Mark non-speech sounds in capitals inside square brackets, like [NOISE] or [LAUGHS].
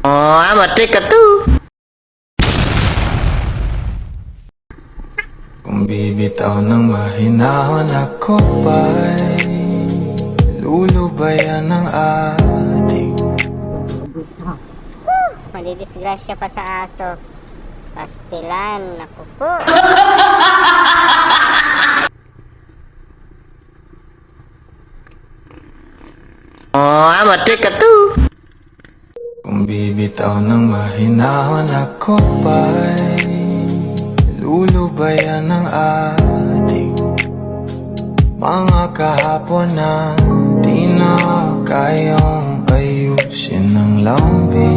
Oh, amatik ka to. Kung bibitaw ng mahinahon ako ba'y Lulubayan ng ating Madidisgrasya pa sa aso. Pastilan, naku po. [LAUGHS] Oh, amatik ka to. Bibitaw ng mahinahon ako ba'y Lulubayan ng ating Mga kahapon na di na kayang ayusin ng lambing